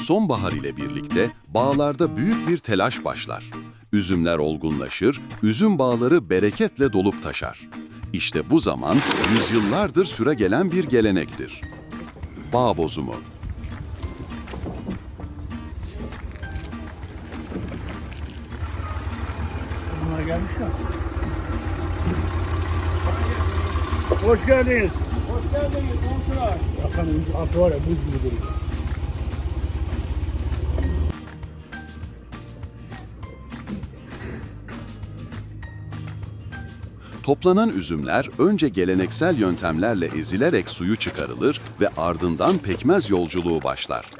Sonbahar ile birlikte bağlarda büyük bir telaş başlar. Üzümler olgunlaşır, üzüm bağları bereketle dolup taşar. İşte bu zaman yüzyıllardır süre gelen bir gelenektir. Bağ bozumu. Bunlar gelmiş ya. Hoş geldiniz. Hoş geldiniz komşular. Bakın atı var ya buz gibi duruyor. Toplanan üzümler önce geleneksel yöntemlerle ezilerek suyu çıkarılır ve ardından pekmez yolculuğu başlar.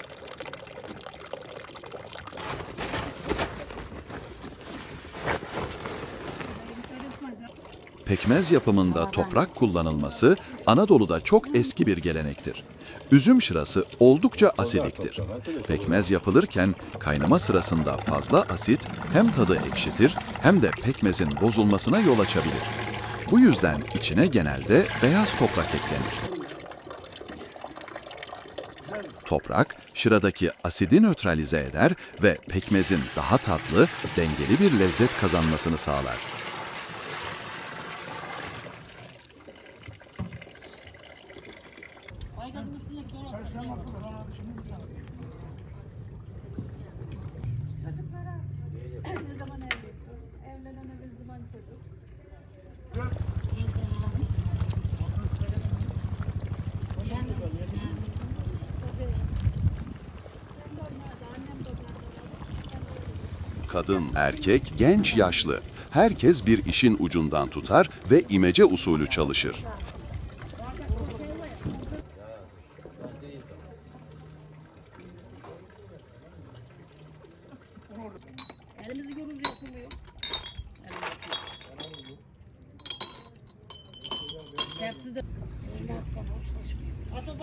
Pekmez yapımında toprak kullanılması Anadolu'da çok eski bir gelenektir. Üzüm şırası oldukça asidiktir. Pekmez yapılırken kaynama sırasında fazla asit hem tadı ekşitir hem de pekmezin bozulmasına yol açabilir. Bu yüzden içine genelde beyaz toprak eklenir. Toprak, şıradaki asidi nötralize eder ve pekmezin daha tatlı, dengeli bir lezzet kazanmasını sağlar. Aygazın üstündeki dolaplar. Kadın, erkek, genç, yaşlı. Herkes bir işin ucundan tutar ve imece usulü çalışır. Elimizi görünce yapılıyor. Tepsi de. Atı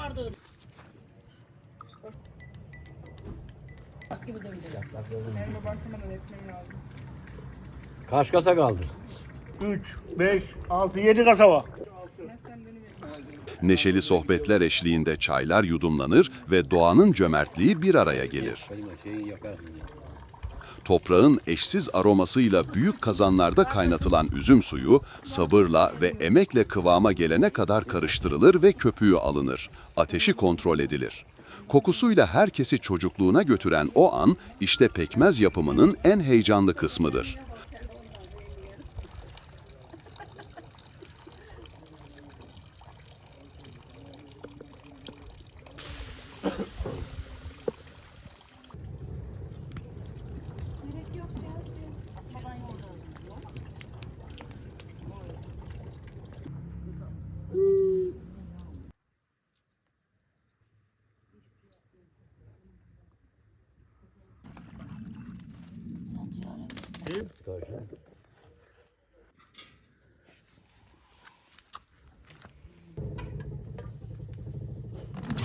Kaç kasa kaldı? 3, 5, 6, 7 kasa var. Neşeli sohbetler eşliğinde çaylar yudumlanır ve doğanın cömertliği bir araya gelir. Toprağın eşsiz aromasıyla büyük kazanlarda kaynatılan üzüm suyu sabırla ve emekle kıvama gelene kadar karıştırılır ve köpüğü alınır. Ateşi kontrol edilir. Kokusuyla herkesi çocukluğuna götüren o an işte pekmez yapımının en heyecanlı kısmıdır.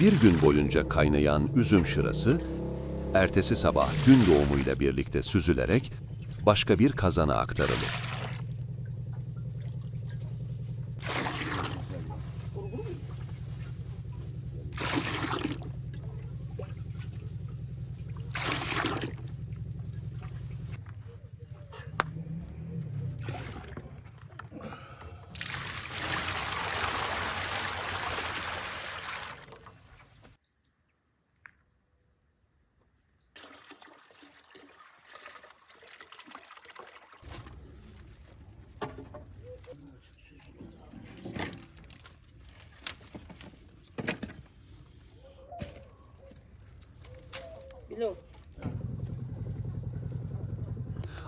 Bir gün boyunca kaynayan üzüm şırası, ertesi sabah gün doğumuyla birlikte süzülerek başka bir kazana aktarılır.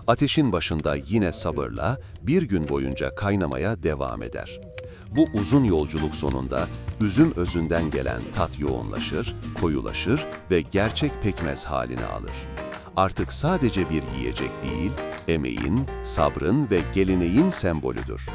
Ateşin başında yine sabırla bir gün boyunca kaynamaya devam eder. Bu uzun yolculuk sonunda üzüm özünden gelen tat yoğunlaşır, koyulaşır ve gerçek pekmez halini alır. Artık sadece bir yiyecek değil, emeğin, sabrın ve geleneğin sembolüdür.